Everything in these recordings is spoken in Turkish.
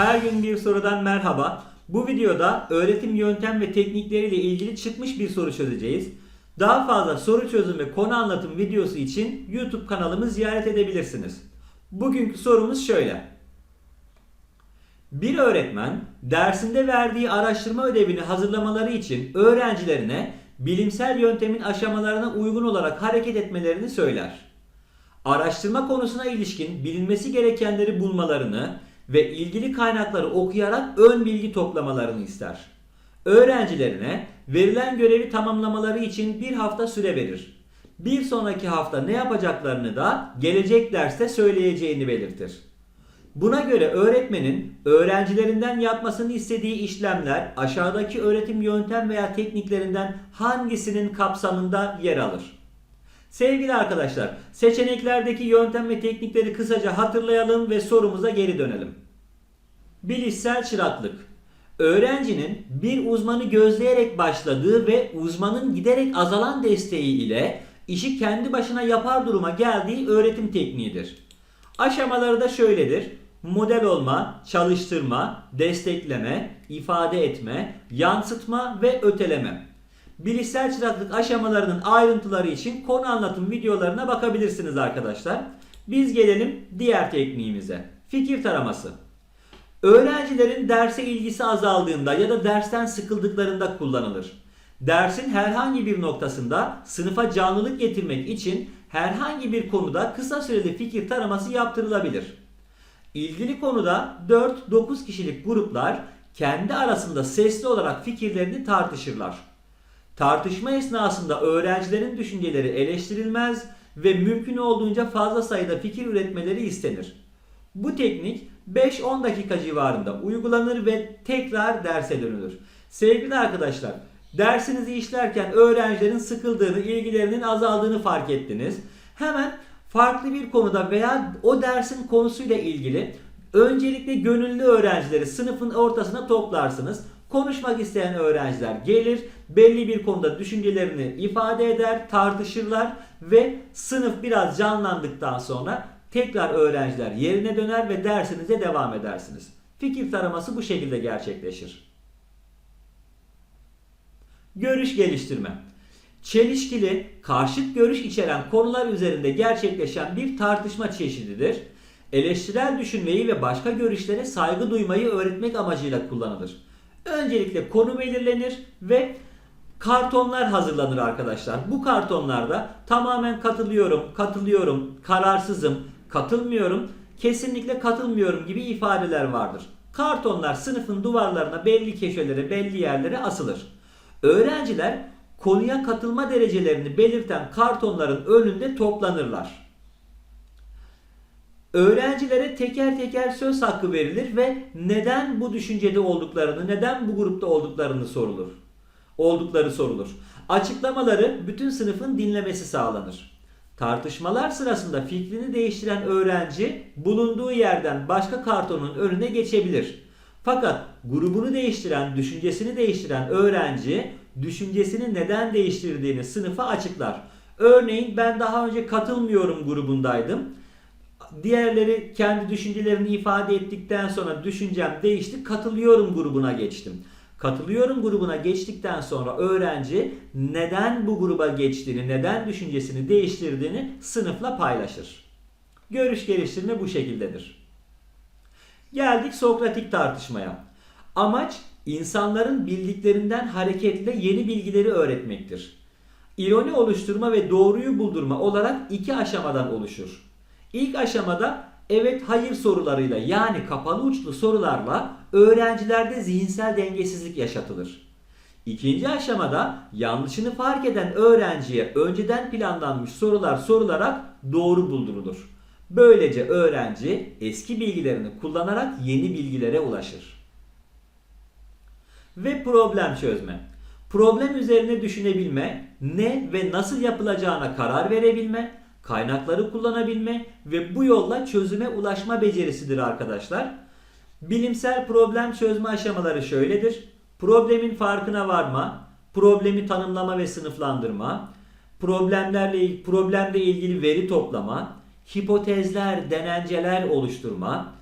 Her gün bir sorudan merhaba. Bu videoda öğretim yöntem ve teknikleriyle ilgili çıkmış bir soru çözeceğiz. Daha fazla soru çözüm ve konu anlatım videosu için YouTube kanalımı ziyaret edebilirsiniz. Bugünkü sorumuz şöyle. Bir öğretmen dersinde verdiği araştırma ödevini hazırlamaları için öğrencilerine bilimsel yöntemin aşamalarına uygun olarak hareket etmelerini söyler. Araştırma konusuna ilişkin bilinmesi gerekenleri bulmalarını ve ilgili kaynakları okuyarak ön bilgi toplamalarını ister. Öğrencilerine verilen görevi tamamlamaları için bir hafta süre verir. Bir sonraki hafta ne yapacaklarını da gelecek derste söyleyeceğini belirtir. Buna göre öğretmenin öğrencilerinden yapmasını istediği işlemler aşağıdaki öğretim yöntem veya tekniklerinden hangisinin kapsamında yer alır? Sevgili arkadaşlar, seçeneklerdeki yöntem ve teknikleri kısaca hatırlayalım ve sorumuza geri dönelim. Bilişsel çıraklık. Öğrencinin bir uzmanı gözleyerek başladığı ve uzmanın giderek azalan desteği ile işi kendi başına yapar duruma geldiği öğretim tekniğidir. Aşamaları da şöyledir. Model olma, çalıştırma, destekleme, ifade etme, yansıtma ve öteleme. Bilişsel çıraklık aşamalarının ayrıntıları için konu anlatım videolarına bakabilirsiniz arkadaşlar. Biz gelelim diğer tekniğimize. Fikir taraması. Öğrencilerin derse ilgisi azaldığında ya da dersten sıkıldıklarında kullanılır. Dersin herhangi bir noktasında sınıfa canlılık getirmek için herhangi bir konuda kısa süreli fikir taraması yaptırılabilir. İlgili konuda 4-9 kişilik gruplar kendi arasında sesli olarak fikirlerini tartışırlar. Tartışma esnasında öğrencilerin düşünceleri eleştirilmez ve mümkün olduğunca fazla sayıda fikir üretmeleri istenir. Bu teknik 5-10 dakika civarında uygulanır ve tekrar derse dönülür. Sevgili arkadaşlar, dersinizi işlerken öğrencilerin sıkıldığını, ilgilerinin azaldığını fark ettiniz. Hemen farklı bir konuda veya o dersin konusuyla ilgili öncelikle gönüllü öğrencileri sınıfın ortasına toplarsınız. Konuşmak isteyen öğrenciler gelir, belli bir konuda düşüncelerini ifade eder, tartışırlar ve sınıf biraz canlandıktan sonra tekrar öğrenciler yerine döner ve dersinize devam edersiniz. Fikir taraması bu şekilde gerçekleşir. Görüş geliştirme. Çelişkili, karşıt görüş içeren konular üzerinde gerçekleşen bir tartışma çeşididir. Eleştirel düşünmeyi ve başka görüşlere saygı duymayı öğretmek amacıyla kullanılır. Öncelikle konu belirlenir ve kartonlar hazırlanır arkadaşlar. Bu kartonlarda tamamen katılıyorum, katılıyorum, kararsızım, katılmıyorum, kesinlikle katılmıyorum gibi ifadeler vardır. Kartonlar sınıfın duvarlarına belli köşelere, belli yerlere asılır. Öğrenciler konuya katılma derecelerini belirten kartonların önünde toplanırlar. Öğrencilere teker teker söz hakkı verilir ve neden bu düşüncede olduklarını, neden bu grupta olduklarını sorulur. Oldukları sorulur. Açıklamaları bütün sınıfın dinlemesi sağlanır. Tartışmalar sırasında fikrini değiştiren öğrenci bulunduğu yerden başka kartonun önüne geçebilir. Fakat grubunu değiştiren, düşüncesini değiştiren öğrenci düşüncesini neden değiştirdiğini sınıfa açıklar. Örneğin ben daha önce katılmıyorum grubundaydım. Diğerleri kendi düşüncelerini ifade ettikten sonra düşüncem değişti. Katılıyorum grubuna geçtim. Katılıyorum grubuna geçtikten sonra öğrenci neden bu gruba geçtiğini, neden düşüncesini değiştirdiğini sınıfla paylaşır. Görüş geliştirme bu şekildedir. Geldik Sokratik tartışmaya. Amaç insanların bildiklerinden hareketle yeni bilgileri öğretmektir. İroni oluşturma ve doğruyu buldurma olarak iki aşamadan oluşur. İlk aşamada evet hayır sorularıyla yani kapalı uçlu sorularla öğrencilerde zihinsel dengesizlik yaşatılır. İkinci aşamada yanlışını fark eden öğrenciye önceden planlanmış sorular sorularak doğru buldurulur. Böylece öğrenci eski bilgilerini kullanarak yeni bilgilere ulaşır. Ve problem çözme. Problem üzerine düşünebilme, ne ve nasıl yapılacağına karar verebilme, kaynakları kullanabilme ve bu yolla çözüme ulaşma becerisidir arkadaşlar. Bilimsel problem çözme aşamaları şöyledir. Problemin farkına varma, problemi tanımlama ve sınıflandırma, problemlerle problemle ilgili veri toplama, hipotezler, denenceler oluşturma,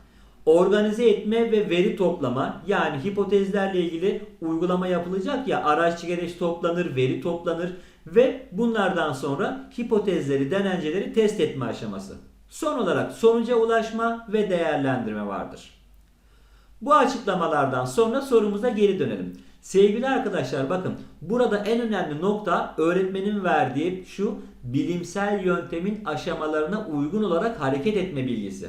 organize etme ve veri toplama yani hipotezlerle ilgili uygulama yapılacak ya araççı gereç toplanır, veri toplanır ve bunlardan sonra hipotezleri, denenceleri test etme aşaması. Son olarak sonuca ulaşma ve değerlendirme vardır. Bu açıklamalardan sonra sorumuza geri dönelim. Sevgili arkadaşlar bakın burada en önemli nokta öğretmenin verdiği şu bilimsel yöntemin aşamalarına uygun olarak hareket etme bilgisi.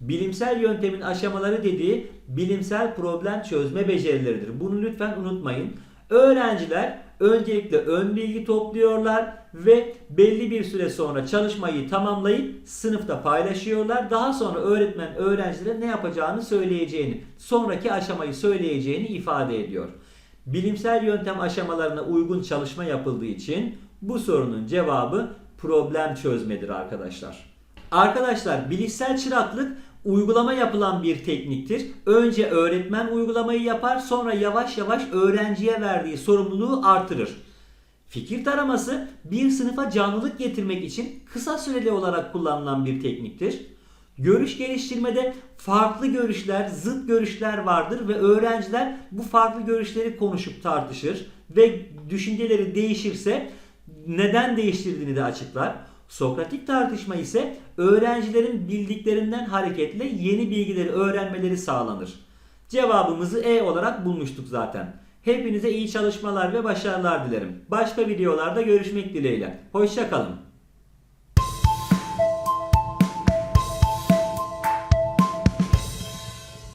Bilimsel yöntemin aşamaları dediği bilimsel problem çözme becerileridir. Bunu lütfen unutmayın. Öğrenciler öncelikle ön bilgi topluyorlar ve belli bir süre sonra çalışmayı tamamlayıp sınıfta paylaşıyorlar. Daha sonra öğretmen öğrencilere ne yapacağını söyleyeceğini, sonraki aşamayı söyleyeceğini ifade ediyor. Bilimsel yöntem aşamalarına uygun çalışma yapıldığı için bu sorunun cevabı problem çözmedir arkadaşlar. Arkadaşlar bilişsel çıraklık uygulama yapılan bir tekniktir. Önce öğretmen uygulamayı yapar sonra yavaş yavaş öğrenciye verdiği sorumluluğu artırır. Fikir taraması bir sınıfa canlılık getirmek için kısa süreli olarak kullanılan bir tekniktir. Görüş geliştirmede farklı görüşler, zıt görüşler vardır ve öğrenciler bu farklı görüşleri konuşup tartışır ve düşünceleri değişirse neden değiştirdiğini de açıklar. Sokratik tartışma ise öğrencilerin bildiklerinden hareketle yeni bilgileri öğrenmeleri sağlanır. Cevabımızı E olarak bulmuştuk zaten. Hepinize iyi çalışmalar ve başarılar dilerim. Başka videolarda görüşmek dileğiyle. Hoşçakalın.